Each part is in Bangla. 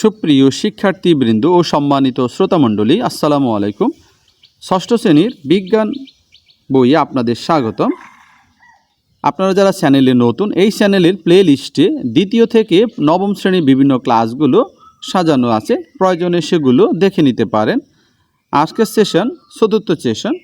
সুপ্রিয় শিক্ষার্থীবৃন্দ ও সম্মানিত শ্রোতামণ্ডলী, আসসালামু আলাইকুম। ষষ্ঠ শ্রেণির বিজ্ঞান বইয়ে আপনাদের স্বাগতম। আপনারা যারা চ্যানেলে নতুন, এই চ্যানেলের প্লে লিস্টে দ্বিতীয় থেকে নবম শ্রেণির বিভিন্ন ক্লাসগুলো সাজানো আছে। প্রয়োজনে সেগুলো দেখে নিতে পারেন। আজকের সেশন, চতুর্থ সেশন।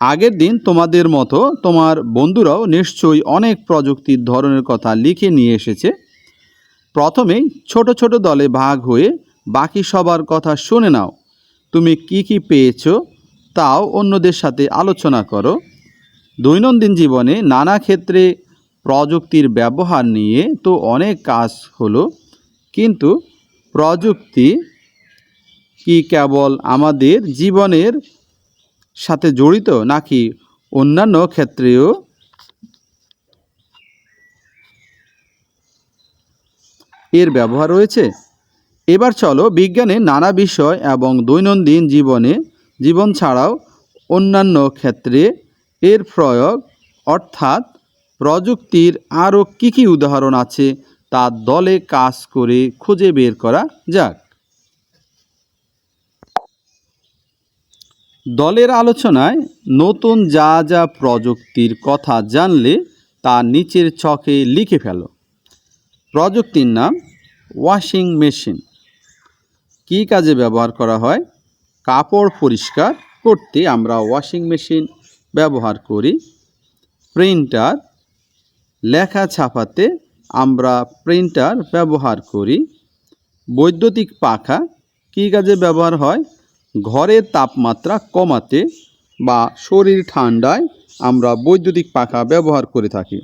আগের দিন তোমাদের মতো তোমার বন্ধুরাও নিশ্চয়ই অনেক প্রযুক্তির ধরনের কথা লিখে নিয়ে এসেছে। প্রথমেই ছোট ছোট দলে ভাগ হয়ে বাকি সবার কথা শুনে নাও। তুমি কি কি পেয়েছ তাও অন্যদের সাথে আলোচনা করো। দৈনন্দিন জীবনে নানা ক্ষেত্রে প্রযুক্তির ব্যবহার নিয়ে তো অনেক কাজ হলো, কিন্তু প্রযুক্তি কি কেবল আমাদের জীবনের সাথে জড়িত নাকি অন্যান্য ক্ষেত্রেও? এর ব্যবহার রয়েছে। এবার চলো বিজ্ঞানে নানা বিষয় এবং দৈনন্দিন জীবনে, জীবন ছাড়াও অন্যান্য ক্ষেত্রে এর প্রয়োগ, অর্থাৎ প্রযুক্তির আরও কী কী উদাহরণ আছে তা দলে কাজ করে খুঁজে বের করা যাক। দলের আলোচনায় নতুন যা যা প্রযুক্তির কথা জানলে তা নিচের ছকে লিখে ফেলো। প্রযুক্তির নাম ওয়াশিং মেশিন। কী কাজে ব্যবহার করা হয়? কাপড় পরিষ্কার করতে আমরা ওয়াশিং মেশিন ব্যবহার করি। প্রিন্টার লেখা ছাপাতে আমরা প্রিন্টার ব্যবহার করি। বৈদ্যুতিক পাখা কী কাজে ব্যবহার হয়? ঘরের তাপমাত্রা কমাতে বা শরীর ঠান্ডায় আমরা বৈদ্যুতিক পাখা ব্যবহার করে থাকি।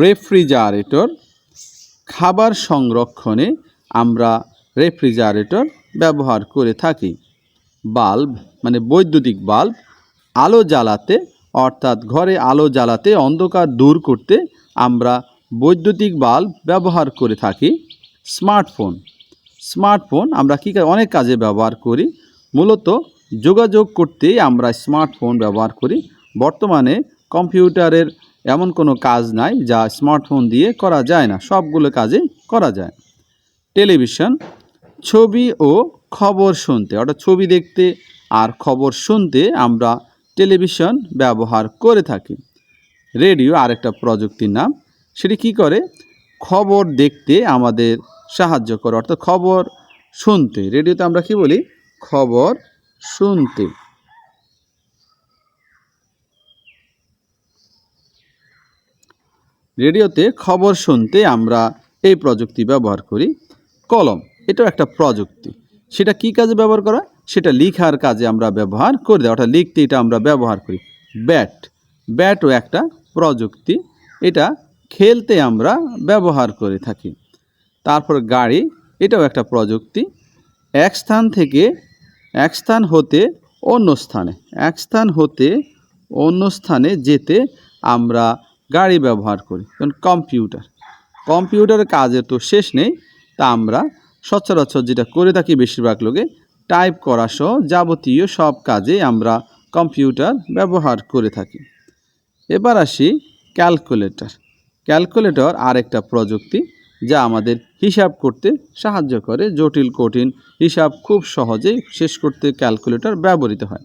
রেফ্রিজারেটর খাবার সংরক্ষণে আমরা রেফ্রিজারেটর ব্যবহার করে থাকি। বাল্ব মানে বৈদ্যুতিক বাল্ব, আলো জ্বালাতে, অর্থাৎ ঘরে আলো জ্বালাতে অন্ধকার দূর করতে আমরা বৈদ্যুতিক বাল্ব ব্যবহার করে থাকি। স্মার্টফোন স্মার্টফোন আমরা কী অনেক কাজে ব্যবহার করি। মূলত যোগাযোগ করতেই আমরা স্মার্টফোন ব্যবহার করি। বর্তমানে কম্পিউটারের এমন কোনো কাজ নাই যা স্মার্টফোন দিয়ে করা যায় না, সবগুলো কাজে করা যায়। টেলিভিশন, ছবি ও খবর শুনতে, অর্থাৎ ছবি দেখতে আর খবর শুনতে আমরা টেলিভিশন ব্যবহার করে থাকি। রেডিও আরেকটা প্রযুক্তির নাম, সেটি কি করে? খবর দেখতে আমাদের সাহায্য করে, অর্থাৎ খবর শুনতে। রেডিওতে আমরা কি বলি? খবর শুনতে। রেডিওতে খবর শুনতে আমরা এই প্রযুক্তি ব্যবহার করি। কলম, এটাও একটা প্রযুক্তি। সেটা কি কাজে ব্যবহার করা? সেটা লিখার কাজে আমরা ব্যবহার করে দেয় অর্থাৎ লিখতে এটা আমরা ব্যবহার করি। ব্যাট, ব্যাটও একটা প্রযুক্তি। এটা খেলতে আমরা ব্যবহার করে থাকি। তারপর গাড়ি, এটাও একটা প্রযুক্তি। এক স্থান থেকে এক স্থান হতে অন্য স্থানে, এক স্থান হতে অন্য স্থানে যেতে আমরা গাড়ি ব্যবহার করি যেমন কম্পিউটার। কম্পিউটারের কাজের তো শেষ নেই, তা আমরা সচরাচর যেটা করে থাকি বেশিরভাগ লোকে, টাইপ করা সহ যাবতীয় সব কাজে আমরা কম্পিউটার ব্যবহার করে থাকি। এবার আসি ক্যালকুলেটর। ক্যালকুলেটর আরেকটা প্রযুক্তি যা আমাদের হিসাব করতে সাহায্য করে, জটিল, কঠিন হিসাব খুব সহজেই শেষ করতে ক্যালকুলেটর ব্যবহৃত হয়।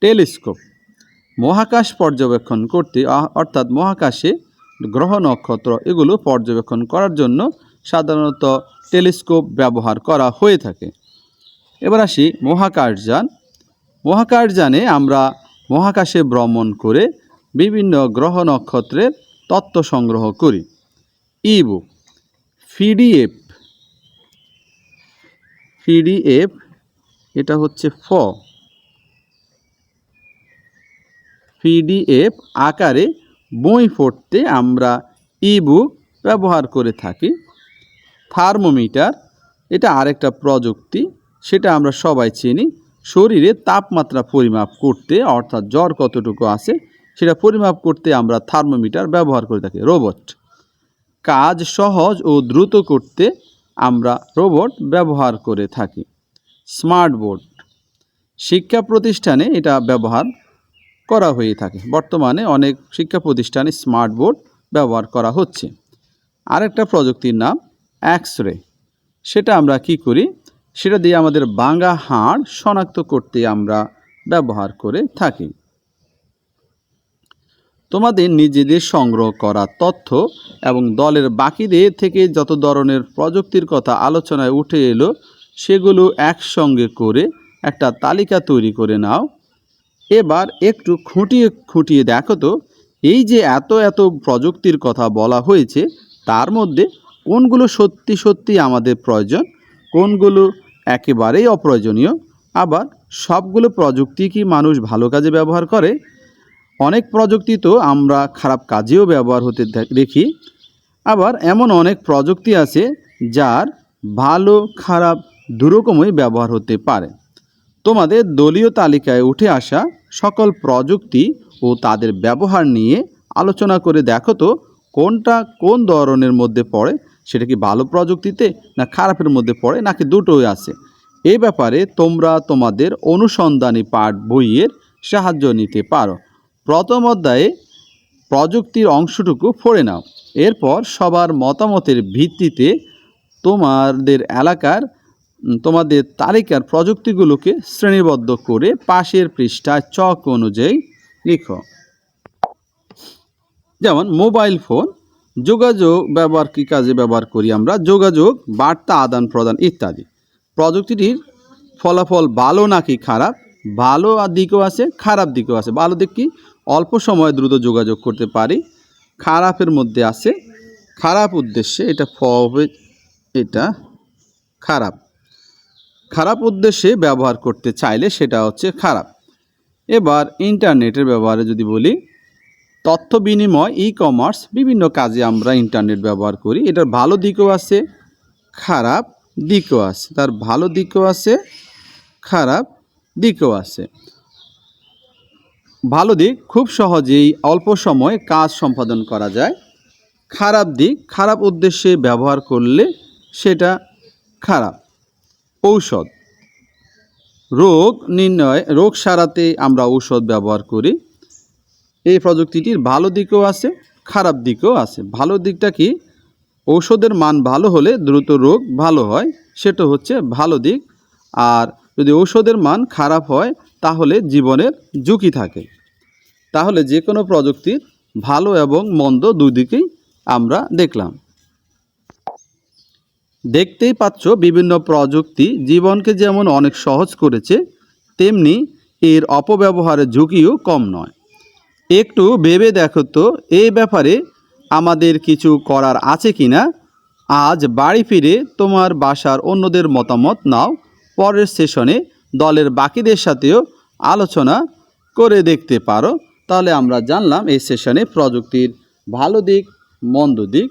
টেলিস্কোপ। মহাকাশ পর্যবেক্ষণ করতে অর্থাৎ মহাকাশে গ্রহ নক্ষত্র এগুলো পর্যবেক্ষণ করার জন্য সাধারণত টেলিস্কোপ ব্যবহার করা হয়ে থাকে। এবার আসি মহাকাশযান মহাকাশযানে আমরা মহাকাশে ভ্রমণ করে বিভিন্ন গ্রহ নক্ষত্রের তত্ত্ব সংগ্রহ করি। ইবুক পিডিএফ পিডিএফ, এটা হচ্ছে ফ। পিডিএফ আকারে বই পড়তে আমরা ইবুক ব্যবহার করে থাকি। থার্মোমিটার, এটা আরেকটা প্রযুক্তি, সেটা আমরা সবাই চিনি। শরীরে তাপমাত্রা পরিমাপ করতে, অর্থাৎ জ্বর কতটুকু আছে, সেটা পরিমাপ করতে আমরা থার্মোমিটার ব্যবহার করে থাকি, রোবট। কাজ সহজ ও দ্রুত করতে আমরা রোবট ব্যবহার করে থাকি। স্মার্ট বোর্ড শিক্ষা প্রতিষ্ঠানে এটা ব্যবহার করা হয়ে থাকে। বর্তমানে অনেক শিক্ষা প্রতিষ্ঠানে স্মার্ট বোর্ড ব্যবহার করা হচ্ছে। আরেকটা প্রযুক্তির নাম এক্স রে সেটা আমরা কি করি? সেটা দিয়ে আমাদের বাঙ্গা হাড় শনাক্ত করতে আমরা ব্যবহার করে থাকি। তোমাদের নিজেদের সংগ্রহ করা তথ্য এবং দলের বাকিদের থেকে যত ধরনের প্রযুক্তির কথা আলোচনায় উঠে এলো, সেগুলো একসঙ্গে করে একটা তালিকা তৈরি করে নাও। এবার একটু খুঁটিয়ে খুঁটিয়ে দেখো তো, এই যে এত এত প্রযুক্তির কথা বলা হয়েছে, তার মধ্যে কোনগুলো সত্যি সত্যি আমাদের প্রয়োজন, কোনগুলো একেবারেই অপ্রয়োজনীয়, আবার সবগুলো প্রযুক্তি কি মানুষ ভালো কাজে ব্যবহার করে? অনেক প্রযুক্তি তো আমরা খারাপ কাজেও ব্যবহার হতে দেখি, আবার এমন অনেক প্রযুক্তি আছে যার ভালো, খারাপ, দুরকমই ব্যবহার হতে পারে। তোমাদের দলীয় তালিকায় উঠে আসা সকল প্রযুক্তি ও তাদের ব্যবহার নিয়ে আলোচনা করে দেখো তো, কোনটা কোন ধরনের মধ্যে পড়ে? সেটা কি ভালো প্রযুক্তিতে না খারাপের মধ্যে পড়ে? নাকি দুটোই আছে? এ ব্যাপারে তোমরা তোমাদের অনুসন্ধানী পাঠ বইয়ের সাহায্য নিতে পারো। প্রথম অধ্যায়ে প্রযুক্তির অংশটুকু পড়ে নাও। এরপর সবার মতামতের ভিত্তিতে তোমাদের এলাকার তোমাদের তালিকার প্রযুক্তিগুলোকে শ্রেণীবদ্ধ করে পাশের পৃষ্ঠায় চক অনুযায়ী লিখো। যেমন, মোবাইল ফোন, যোগাযোগ ব্যবহার, কী কাজে ব্যবহার করি আমরা? যোগাযোগ, বার্তা, আদান প্রদান ইত্যাদি। প্রযুক্তিটির ফলাফল ভালো নাকি খারাপ? ভালো দিকও আছে, খারাপ দিকও আছে। ভালো দিক কি? অল্প সময়ে দ্রুত যোগাযোগ করতে পারি। খারাপের মধ্যে আছে, খারাপ উদ্দেশ্যে এটা ফ এটা খারাপ। খারাপ উদ্দেশ্যে ব্যবহার করতে চাইলে সেটা হচ্ছে খারাপ। এবার ইন্টারনেটের ব্যবহারে যদি বলি, তথ্য বিনিময় ই কমার্স বিভিন্ন কাজে আমরা ইন্টারনেট ব্যবহার করি। এটার ভালো দিকও আছে, খারাপ দিকও আছে। তার ভালো দিকও আছে, খারাপ দিকও আছে। ভালো দিক, খুব সহজেই অল্প সময়ে কাজ সম্পাদন করা যায়। খারাপ দিক, খারাপ উদ্দেশ্যে ব্যবহার করলে সেটা খারাপ। ঔষধ। রোগ নির্ণয়, রোগ সারাতে আমরা ঔষধ ব্যবহার করি। এই প্রযুক্তিটির ভালো দিকও আছে, খারাপ দিকও আছে। ভালো দিকটা কি? ঔষধের মান ভালো হলে দ্রুত রোগ ভালো হয়, সেটা হচ্ছে ভালো দিক। আর যদি ঔষধের মান খারাপ হয়, তাহলে জীবনের ঝুঁকি থাকে। তাহলে যে কোনো প্রযুক্তির ভালো এবং মন্দ দুদিকেই আমরা দেখলাম। দেখতেই পাচ্ছ বিভিন্ন প্রযুক্তি জীবনকে যেমন অনেক সহজ করেছে, তেমনি এর অপব্যবহারের ঝুঁকিও কম নয়। একটু ভেবে দেখো তো, এই ব্যাপারে আমাদের কিছু করার আছে কি না আজ বাড়ি ফিরে তোমার বাসার অন্যদের মতামত নাও, পরের সেশনে দলের বাকিদের সাথেও আলোচনা করে দেখতে পারো। তাহলে আমরা জানলাম এই সেশনে প্রযুক্তির ভালো দিক, মন্দ দিক